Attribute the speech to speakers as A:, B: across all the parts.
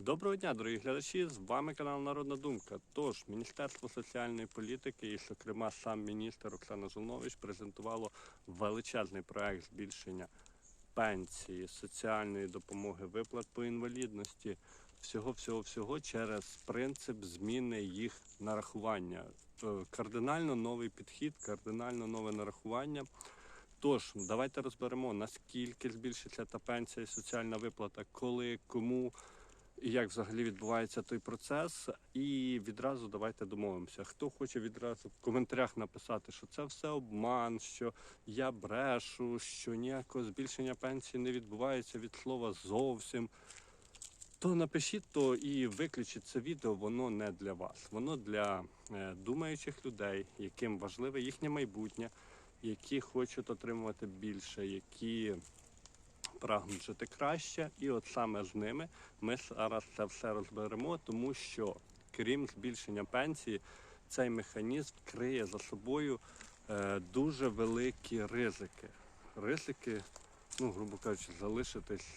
A: Доброго дня, дорогі глядачі! З вами канал Народна Думка. Тож, Міністерство соціальної політики і, зокрема, сам міністр Оксана Жолнович презентувало величезний проект збільшення пенсії, соціальної допомоги, виплат по інвалідності, всього, всього, всього через принцип зміни їх нарахування. Е, Кардинально новий підхід, кардинально нове нарахування. Тож, давайте розберемо, наскільки збільшиться та пенсія і соціальна виплата, коли, кому як взагалі відбувається той процес. І відразу давайте домовимося. Хто хоче відразу в коментарях написати, що це все обман, що я брешу, що ніякого збільшення пенсії не відбувається від слова зовсім. То напишіть то і виключіть це відео, воно не для вас. Воно для е, думаючих людей, яким важливе їхнє майбутнє, які хочуть отримувати більше, які прагнуть жити краще. І от саме з ними ми зараз це все розберемо, тому що крім збільшення пенсії, цей механізм криє за собою е, дуже великі ризики. Ризики, ну, грубо кажучи, залишитись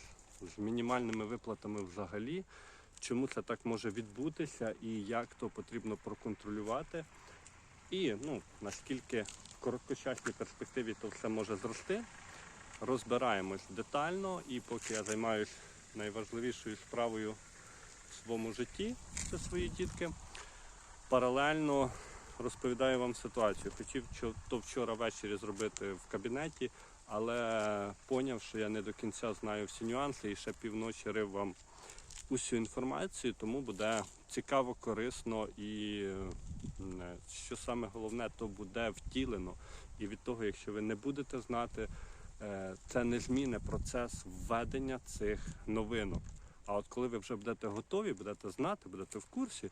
A: з мінімальними виплатами взагалі. Чому це так може відбутися і як то потрібно проконтролювати, і ну, наскільки в короткочасній перспективі то все може зрости. Розбираємось детально, і поки я займаюся найважливішою справою в своєму житті, це свої дітки, паралельно розповідаю вам ситуацію. Хотів то вчора ввечері зробити в кабінеті, але поняв, що я не до кінця знаю всі нюанси і ще півночі рив вам усю інформацію, тому буде цікаво, корисно і е, що саме головне, то буде втілено. І від того, якщо ви не будете знати, це не зміни процес введення цих новинок. А от коли ви вже будете готові, будете знати, будете в курсі,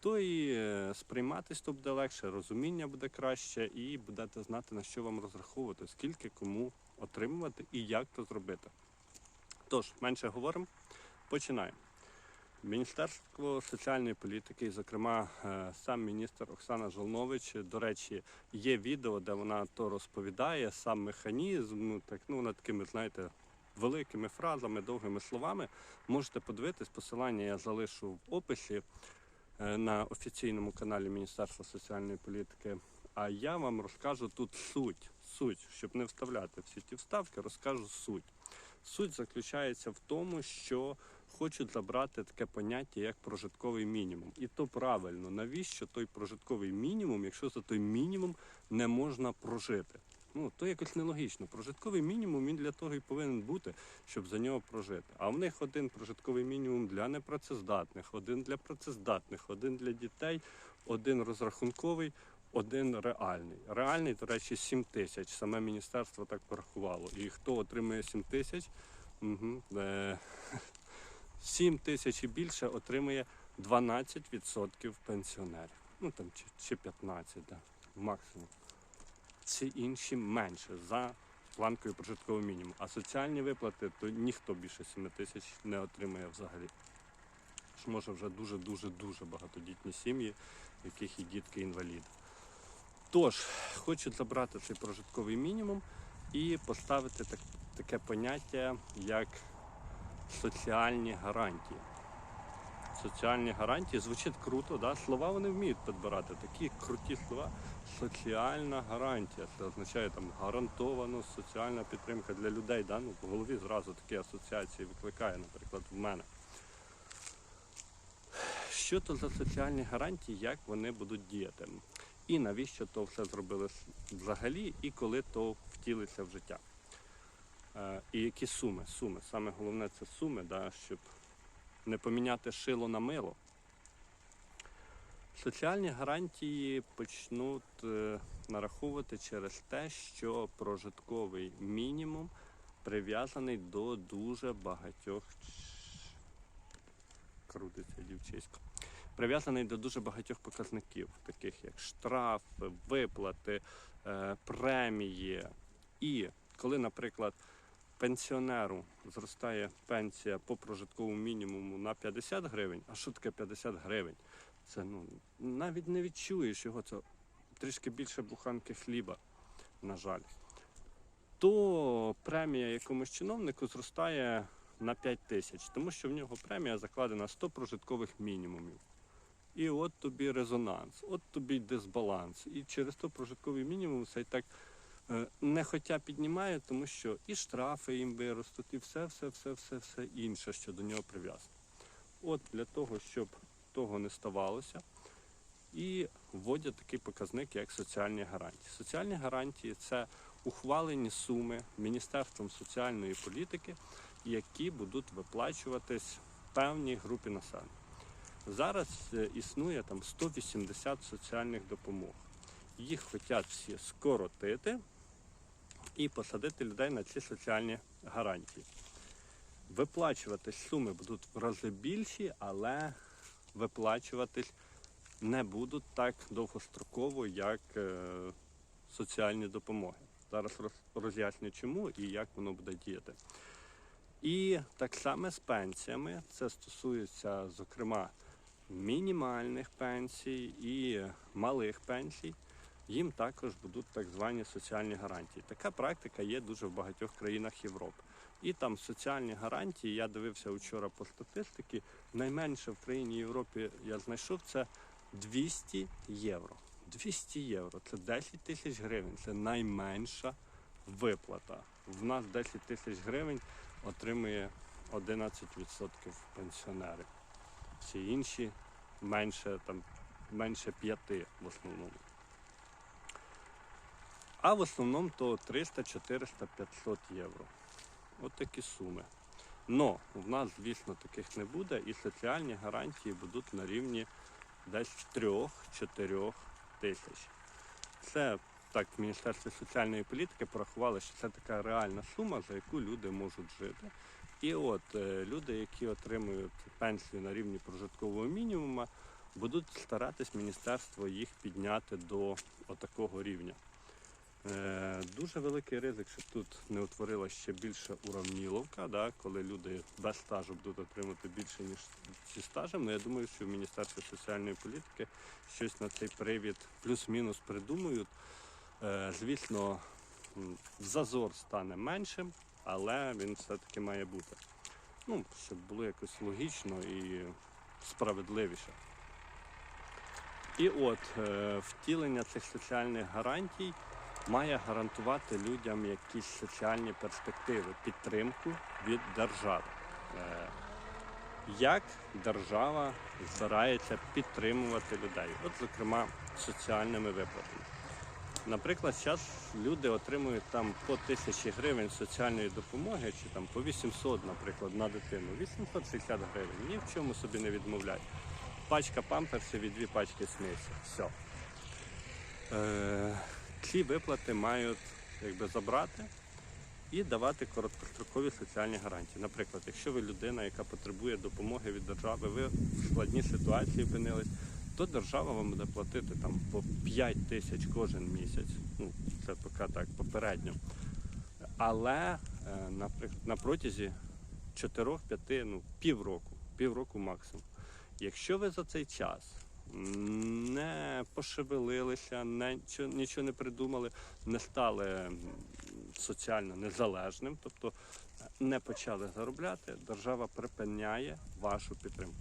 A: то і е, сприйматись то буде легше, розуміння буде краще, і будете знати, на що вам розраховувати, скільки кому отримувати і як то зробити. Тож, менше говоримо, починаємо. Міністерство соціальної політики, і, зокрема, е, сам міністр Оксана Жолнович, до речі, є відео, де вона то розповідає, сам механізм, ну так ну вона такими, знаєте, великими фразами, довгими словами. Можете подивитись, посилання я залишу в описі е, на офіційному каналі Міністерства соціальної політики. А я вам розкажу тут суть, суть, щоб не вставляти всі ті вставки, розкажу суть. Суть заключається в тому, що хочуть забрати таке поняття, як прожитковий мінімум. І то правильно, навіщо той прожитковий мінімум, якщо за той мінімум не можна прожити? Ну, то якось нелогічно. Прожитковий мінімум він для того і повинен бути, щоб за нього прожити. А в них один прожитковий мінімум для непрацездатних, один для працездатних, один для дітей, один розрахунковий, один реальний. Реальний, до речі, 7 тисяч. Саме міністерство так порахувало. І хто отримує 7 тисяч, угу, 7 тисяч і більше отримує 12% пенсіонерів. Ну там чи, чи 15, да, максимум. Всі інші менше за планкою прожиткового мінімуму. А соціальні виплати то ніхто більше 7 тисяч не отримує взагалі. Ж може вже дуже-дуже дуже багатодітні сім'ї, в яких і дітки інваліди. Тож, хочуть забрати цей прожитковий мінімум і поставити так, таке поняття, як соціальні гарантії. Соціальні гарантії звучить круто, да? слова вони вміють підбирати. Такі круті слова. Соціальна гарантія. Це означає там гарантовано соціальна підтримка для людей. Да? Ну, в голові зразу такі асоціації викликає, наприклад, в мене. Що то за соціальні гарантії, як вони будуть діяти? І навіщо то все зробили взагалі, і коли то втілиться в життя? Е, і які суми? Суми. Саме головне це суми, да, щоб не поміняти шило на мило. Соціальні гарантії почнуть е, нараховувати через те, що прожитковий мінімум прив'язаний до дуже багатьох крутиться дівчисько. Прив'язаний до дуже багатьох показників, таких як штрафи, виплати, е, премії. І коли, наприклад, пенсіонеру зростає пенсія по прожитковому мінімуму на 50 гривень, а що таке 50 гривень? Це ну навіть не відчуєш його, це трішки більше буханки хліба, на жаль. То премія якомусь чиновнику зростає на 5 тисяч, тому що в нього премія закладена 100 прожиткових мінімумів. І от тобі резонанс, от тобі дисбаланс. І через то прожитковий мінімум це і так е, нехотя піднімає, тому що і штрафи їм виростуть, і все, все, все, все, все інше, що до нього прив'язано. От для того, щоб того не ставалося, і вводять такий показник, як соціальні гарантії. Соціальні гарантії це ухвалені суми Міністерством соціальної політики, які будуть виплачуватись певній групі населення. Зараз е, існує там 180 соціальних допомог. Їх хочуть всі скоротити і посадити людей на ці соціальні гарантії. Виплачуватись суми будуть в рази більші, але виплачуватись не будуть так довгостроково, як е, соціальні допомоги. Зараз роз- роз'ясню, чому і як воно буде діяти. І так само з пенсіями. Це стосується, зокрема, мінімальних пенсій і малих пенсій. Їм також будуть так звані соціальні гарантії. Така практика є дуже в багатьох країнах Європи. І там соціальні гарантії, я дивився вчора по статистиці, найменше в країні Європи я знайшов це 200 євро. 200 євро це 10 тисяч гривень. Це найменша виплата. В нас 10 тисяч гривень отримує 11% пенсіонери. Всі інші менше, там, менше 5 в основному. А в основному то 300, 400, 500 євро. От такі суми. Но в нас, звісно, таких не буде, і соціальні гарантії будуть на рівні десь 3-4 тисяч. Це так в Міністерстві соціальної політики порахували, що це така реальна сума, за яку люди можуть жити. І от е, люди, які отримують пенсію на рівні прожиткового мінімуму, будуть старатись міністерство їх підняти до отакого рівня. Е, дуже великий ризик, щоб тут не утворилася ще більше уравніловка, да, коли люди без стажу будуть отримати більше, ніж зі стажем. Ну, я думаю, що в Міністерстві соціальної політики щось на цей привід плюс-мінус придумають. Е, звісно, зазор стане меншим, але він все-таки має бути. Ну, щоб було якось логічно і справедливіше. І от е, втілення цих соціальних гарантій має гарантувати людям якісь соціальні перспективи, підтримку від держави. Е, Як держава збирається підтримувати людей? От, зокрема, соціальними виплатами. Наприклад, зараз люди отримують там по тисячі гривень соціальної допомоги, чи там по 800, наприклад, на дитину. 860 гривень. Ні в чому собі не відмовляють. Пачка памперсів і дві пачки смісі. Все. Е, ці виплати мають якби, забрати і давати короткострокові соціальні гарантії. Наприклад, якщо ви людина, яка потребує допомоги від держави, ви в складній ситуації опинились, то держава вам буде платити там по 5 тисяч кожен місяць. Ну, це поки так попередньо. Але, е, наприклад, на протязі 4-5, ну, півроку, півроку максимум. Якщо ви за цей час не пошевелилися, не, нічого, не придумали, не стали соціально незалежним, тобто е, не почали заробляти, держава припиняє вашу підтримку.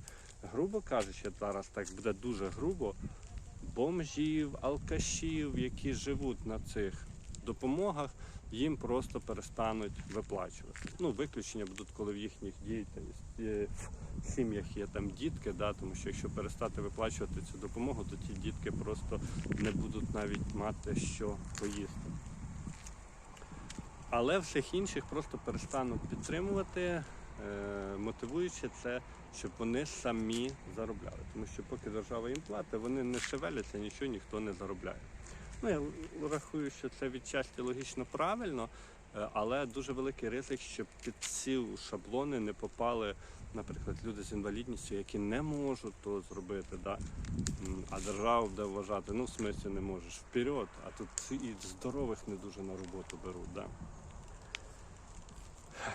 A: Грубо кажучи, зараз так буде дуже грубо, бомжів, алкашів, які живуть на цих допомогах, їм просто перестануть виплачувати. Ну, виключення будуть, коли в їхніх е, в сім'ях є там дітки, да, тому що якщо перестати виплачувати цю допомогу, то ті дітки просто не будуть навіть мати що поїсти. Але всіх інших просто перестануть підтримувати, е, мотивуючи це, щоб вони самі заробляли. Тому що поки держава їм платить, вони не шевеляться, нічого ніхто не заробляє. Ну, я рахую, що це відчасті логічно правильно, е, але дуже великий ризик, щоб під ці шаблони не попали, наприклад, люди з інвалідністю, які не можуть то зробити. Да? А держава буде вважати, ну в смислі не можеш вперед, а тут і здорових не дуже на роботу беруть. Да?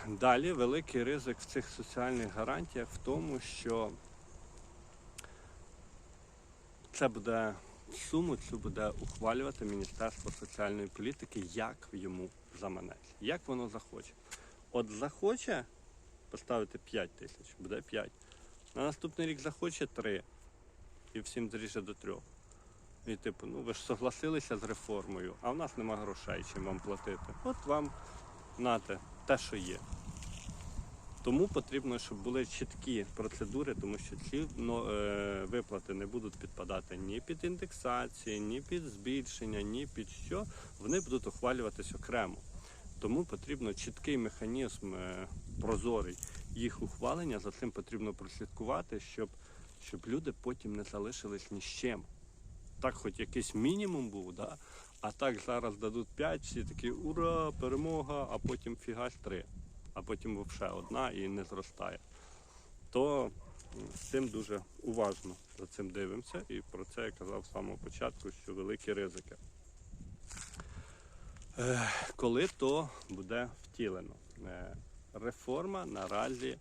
A: Далі великий ризик в цих соціальних гарантіях в тому, що це буде суму цю буде ухвалювати Міністерство соціальної політики, як йому заманеться, як воно захоче. От захоче поставити 5 тисяч, буде 5. На наступний рік захоче 3 і всім зріже до 3. І типу, ну ви ж согласилися з реформою, а в нас нема грошей, чим вам платити. От вам нате те, що є. Тому потрібно, щоб були чіткі процедури, тому що ці ну, е, виплати не будуть підпадати ні під індексації, ні під збільшення, ні під що. Вони будуть ухвалюватись окремо. Тому потрібно чіткий механізм, е, прозорий їх ухвалення. За цим потрібно прослідкувати, щоб, щоб люди потім не залишились ні з чим. Так, хоч якийсь мінімум був, да? а так зараз дадуть 5, всі такі ура, перемога, а потім фігась 3, а потім взагалі одна і не зростає. То з цим дуже уважно за цим дивимося, і про це я казав з самого початку, що великі ризики. Коли то буде втілено? Е, Реформа наразі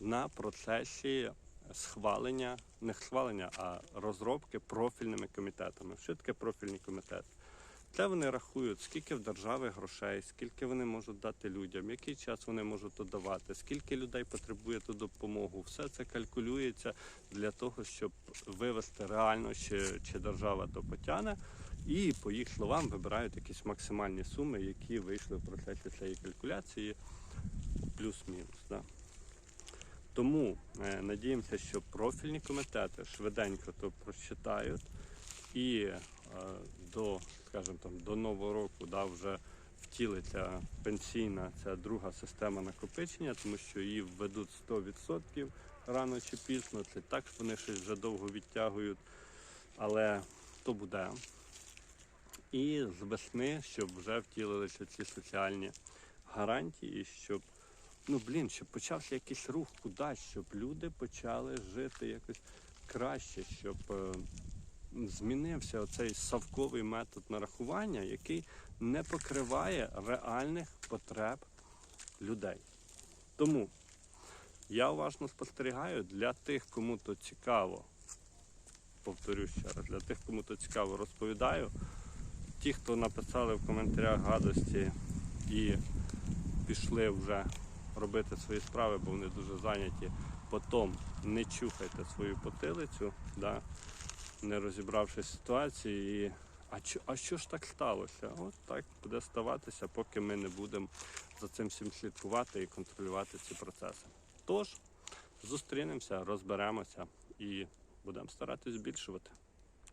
A: на процесі схвалення, не схвалення, а розробки профільними комітетами. Що таке профільні комітети? Це вони рахують, скільки в держави грошей, скільки вони можуть дати людям, який час вони можуть додавати, скільки людей потребує ту допомогу. Все це калькулюється для того, щоб вивести реально, чи, чи держава то потягне. І по їх словам вибирають якісь максимальні суми, які вийшли в процесі цієї калькуляції, плюс-мінус. Да? Тому е, надіємося, що профільні комітети швиденько то прочитають і до, скажімо там, до нового року да, вже втілиться пенсійна ця друга система накопичення, тому що її введуть 100% рано чи пізно. Це так вони щось вже довго відтягують, але то буде. І з весни, щоб вже втілилися ці соціальні гарантії, щоб ну блін, щоб почався якийсь рух кудись, щоб люди почали жити якось краще, щоб е, змінився оцей савковий метод нарахування, який не покриває реальних потреб людей. Тому я уважно спостерігаю для тих, кому то цікаво. Повторюю ще раз, для тих, кому то цікаво, розповідаю. Ті, хто написали в коментарях гадості і пішли вже робити свої справи, бо вони дуже зайняті. Потім не чухайте свою потилицю, да, не розібравшись в ситуації. І... А, чо, а що ж так сталося? От так буде ставатися, поки ми не будемо за цим всім слідкувати і контролювати ці процеси. Тож, зустрінемося, розберемося і будемо старатись збільшувати.